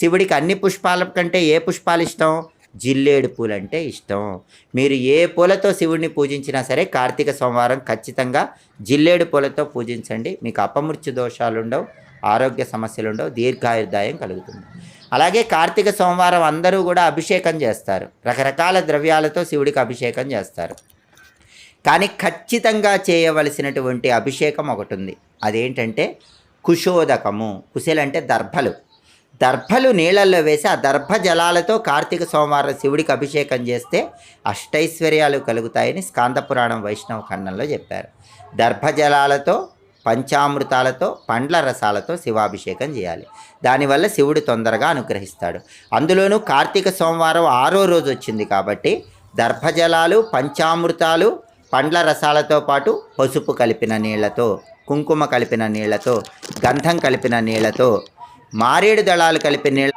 శివుడికి అన్ని పుష్పాల కంటే ఏ పుష్పాలు ఇష్టం? జిల్లేడు పూలు అంటే ఇష్టం. మీరు ఏ పూలతో శివుడిని పూజించినా సరే కార్తీక సోమవారం ఖచ్చితంగా జిల్లేడు పూలతో పూజించండి. మీకు అపమృత్యు దోషాలు ఉండవు ఆరోగ్య సమస్యలు ఉండవు దీర్ఘాయుర్దాయం కలుగుతుంది. అలాగే కార్తీక సోమవారం అందరూ కూడా అభిషేకం చేస్తారు. రకరకాల ద్రవ్యాలతో శివుడికి అభిషేకం చేస్తారు. కానీ ఖచ్చితంగా చేయవలసినటువంటి అభిషేకం ఒకటి ఉంది. అదేంటంటే కుశోదకము. కుశలంటే దర్భలు. దర్భలు నీళ్ళల్లో వేసి ఆ దర్భ జలాలతో కార్తీక సోమవారం శివుడికి అభిషేకం చేస్తే అష్టైశ్వర్యాలు కలుగుతాయని స్కాంద పురాణం వైష్ణవ ఖండంలో చెప్పారు. దర్భ జలాలతో పంచామృతాలతో పండ్ల రసాలతో శివాభిషేకం చేయాలి. దానివల్ల శివుడు తొందరగా అనుగ్రహిస్తాడు. అందులోనూ కార్తీక సోమవారం ఆరో రోజు వచ్చింది కాబట్టి దర్భజలాలు పంచామృతాలు పండ్ల రసాలతో పాటు పసుపు కలిపిన నీళ్ళతో కుంకుమ కలిపిన నీళ్ళతో గంధం కలిపిన నీళ్ళతో మారేడు దళాలు కలిపిన నీళ్ళ